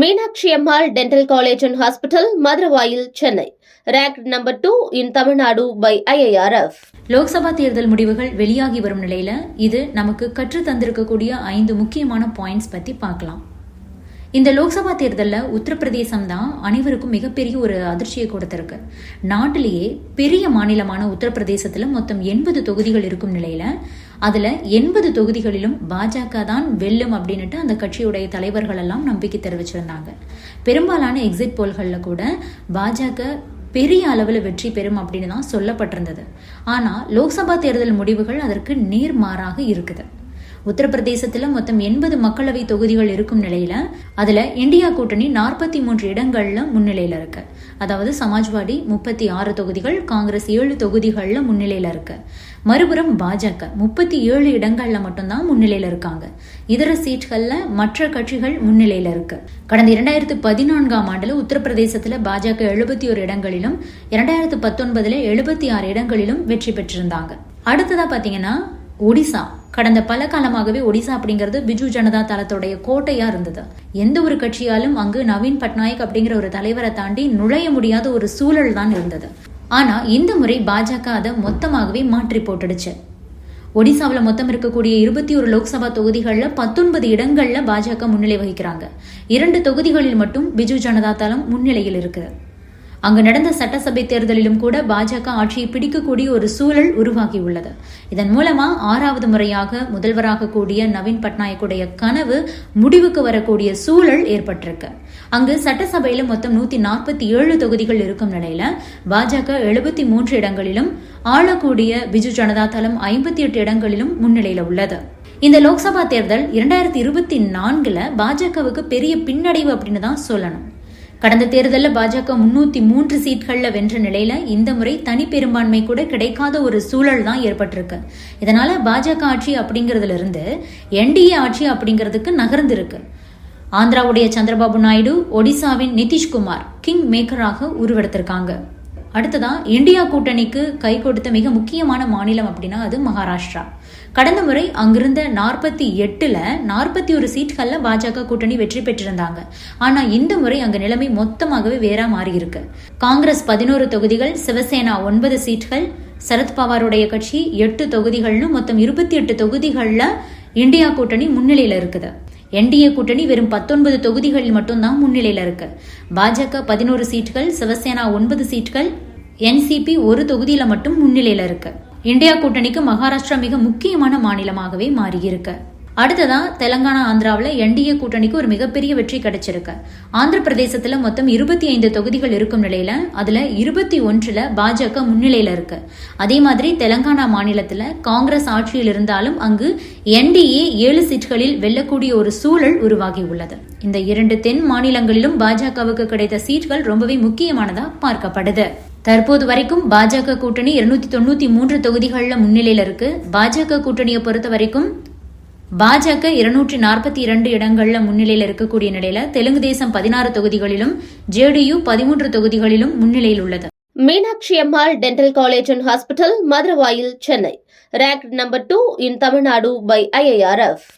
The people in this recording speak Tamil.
Meenakshi Ammal dental college and hospital Maduravoyal Chennai. Rank number two in Tamil Nadu by IIRF Lok Sabha தேர்தல் முடிவுகள் வெளியாகி வரும் நிலையில இது நமக்கு கற்று தந்திருக்கக்கூடிய ஐந்து முக்கியமான பாயிண்ட்ஸ் பத்தி பார்க்கலாம். இந்த லோக்சபா தேர்தலில் உத்தரப்பிரதேசம் தான் அனைவருக்கும் மிகப்பெரிய ஒரு அதிர்ச்சியை கொடுத்திருக்கு. நாட்டிலேயே பெரிய மாநிலமான உத்தரப்பிரதேசத்தில் மொத்தம் எண்பது தொகுதிகள் இருக்கும் நிலையில அதுல எண்பது தொகுதிகளிலும் பாஜக தான் வெல்லும் அப்படின்னுட்டு அந்த கட்சியுடைய தலைவர்கள் எல்லாம் நம்பிக்கை தெரிவிச்சிருந்தாங்க. பெரும்பாலான எக்ஸிட் போல்கள்ல கூட பாஜக பெரிய அளவில் வெற்றி பெறும் அப்படின்னு தான் சொல்லப்பட்டிருந்தது. ஆனால் லோக்சபா தேர்தல் முடிவுகள் அதற்கு நேர்மாறாக இருக்குது. உத்தரப்பிரதேசத்துல மொத்தம் எண்பது மக்களவை தொகுதிகள் இருக்கும் நிலையில அதுல இந்தியா கூட்டணி நாற்பத்தி மூன்று இடங்கள்ல முன்னிலையில இருக்கு. அதாவது சமாஜ்வாடி முப்பத்தி ஆறு தொகுதிகள் காங்கிரஸ் ஏழு தொகுதிகள்ல முன்னிலையில இருக்கு. மறுபுறம் பாஜக முப்பத்தி ஏழு இடங்கள்ல மட்டும்தான் முன்னிலையில இருக்காங்க. இதர சீட்கள்ல மற்ற கட்சிகள் முன்னிலையில இருக்கு. கடந்த இரண்டாயிரத்து பதினான்காம் ஆண்டுல உத்தரப்பிரதேசத்துல பாஜக எழுபத்தி ஒரு இடங்களிலும் இரண்டாயிரத்து பத்தொன்பதுல எழுபத்தி ஆறு இடங்களிலும் வெற்றி பெற்றிருந்தாங்க. அடுத்ததா பாத்தீங்கன்னா ஒடிசா. கடந்த பல காலமாகவே ஒடிசா அப்படிங்கிறது பிஜு ஜனதா தளத்துடைய கோட்டையா இருந்தது. எந்த ஒரு கட்சியாலும் அங்கு நவீன் பட்நாயக் அப்படிங்கிற ஒரு தலைவரை தாண்டி நுழைய முடியாத ஒரு சூழல் தான் இருந்தது. ஆனா இந்த முறை பாஜக அதை மொத்தமாகவே மாற்றி போட்டுடுச்சு. ஒடிசாவில் மொத்தம் இருக்கக்கூடிய இருபத்தி ஒரு லோக்சபா தொகுதிகளில் பத்தொன்பது இடங்களில் பாஜக முன்னிலை வகிக்கிறாங்க. இரண்டு தொகுதிகளில் மட்டும் பிஜு ஜனதா தளம் முன்னிலையில் இருக்குது. அங்கு நடந்த சட்டசபை தேர்தலிலும் கூட பாஜக ஆட்சியை பிடிக்கக்கூடிய ஒரு சூழல் உருவாகியுள்ளது. இதன் மூலமா ஆறாவது முறையாக முதல்வராக கூடிய நவீன் பட்நாயக்குடைய கனவு முடிவுக்கு வரக்கூடிய சூழல் ஏற்பட்டிருக்கு. அங்கு சட்டசபையில மொத்தம் நூத்தி நாற்பத்தி ஏழு தொகுதிகள் இருக்கும் நிலையில பாஜக எழுபத்தி மூன்று இடங்களிலும் ஆளக்கூடிய பிஜு ஜனதா தளம் ஐம்பத்தி எட்டு இடங்களிலும் முன்னிலையில உள்ளது. இந்த லோக்சபா தேர்தல் இரண்டாயிரத்தி இருபத்தி நான்குல பாஜகவுக்கு பெரிய பின்னடைவு அப்படின்னு தான் சொல்லணும். கடந்த தேர்தலில் பாஜக முன்னூத்தி மூன்று சீட்களில் வென்ற நிலையில இந்த முறை தனி பெரும்பான்மை கூட கிடைக்காத ஒரு சூழல் தான் ஏற்பட்டிருக்கு. இதனால பாஜக ஆட்சி அப்படிங்கறதுல இருந்து என்டிஏ ஆட்சி அப்படிங்கிறதுக்கு நகர்ந்திருக்கு. ஆந்திராவுடைய சந்திரபாபு நாயுடு ஒடிசாவின் நிதிஷ்குமார் கிங் மேக்கராக உருவெடுத்திருக்காங்க. அடுத்ததான் இந்தியா கூட்டணிக்கு கை கொடுத்த மிக முக்கியமான மாநிலம் அப்படின்னா அது மகாராஷ்டிரா. கடந்த முறை அங்கிருந்த நாற்பத்தி எட்டுல நாற்பத்தி ஒரு சீட்களில் பாஜக கூட்டணி வெற்றி பெற்றிருந்தாங்க. ஆனா இந்த முறை அங்க நிலைமை மொத்தமாகவே வேற மாறி இருக்கு காங்கிரஸ் பதினோரு தொகுதிகள் சிவசேனா ஒன்பது சீட்கள் சரத்பவாருடைய கட்சி எட்டு தொகுதிகள்னு மொத்தம் இருபத்தி எட்டு தொகுதிகளில் இந்தியா கூட்டணி முன்னிலையில் இருக்குது. என்டிஏ கூட்டணி வெறும் பத்தொன்பது தொகுதிகளில் மட்டும்தான் முன்னிலையில் இருக்கு. பாஜக பதினோரு சீட்கள் சிவசேனா ஒன்பது சீட்கள் என்சிபி ஒரு தொகுதியில மட்டும் முன்னிலையில் இருக்கு. இந்தியா கூட்டணிக்கு மகாராஷ்டிரா மிக முக்கியமான மாநிலமாகவே மாறியிருக்கு. அடுத்ததா தெலங்கானா ஆந்திராவில் என்டிஏ கூட்டணிக்கு ஒரு மிகப்பெரிய வெற்றி கிடைச்சிருக்கு. ஆந்திர பிரதேசத்தில் மொத்தம் இருபத்தி ஐந்து தொகுதிகள் இருக்கும் நிலையில அதுல இருபத்தி ஒன்றுல பாஜக முன்னிலையில இருக்கு. அதே மாதிரி தெலங்கானா மாநிலத்தில் காங்கிரஸ் ஆட்சியில் இருந்தாலும் அங்கு என்டிஏ ஏழு சீட்களில் வெல்லக்கூடிய ஒரு சூழல் உருவாகி உள்ளது. இந்த இரண்டு தென் மாநிலங்களிலும் பாஜகவுக்கு கிடைத்த சீட்கள் ரொம்பவே முக்கியமானதா பார்க்கப்படுது. தற்போது வரைக்கும் பாஜக கூட்டணி இருநூத்தி தொண்ணூத்தி மூன்று தொகுதிகளில் முன்னிலையில இருக்கு. பாஜக கூட்டணியை பொறுத்த வரைக்கும் பாஜக இருநூற்றி நாற்பத்தி இரண்டு இடங்கள்ல முன்னிலையில் இருக்கக்கூடிய நிலையில தெலுங்கு தேசம் பதினாறு தொகுதிகளிலும் ஜேடியு பதிமூன்று தொகுதிகளிலும் முன்னிலையில் உள்ளது. Meenakshi Ammal dental college and hospital Maduravoyal Chennai. Rank number two in Tamil Nadu by IIRF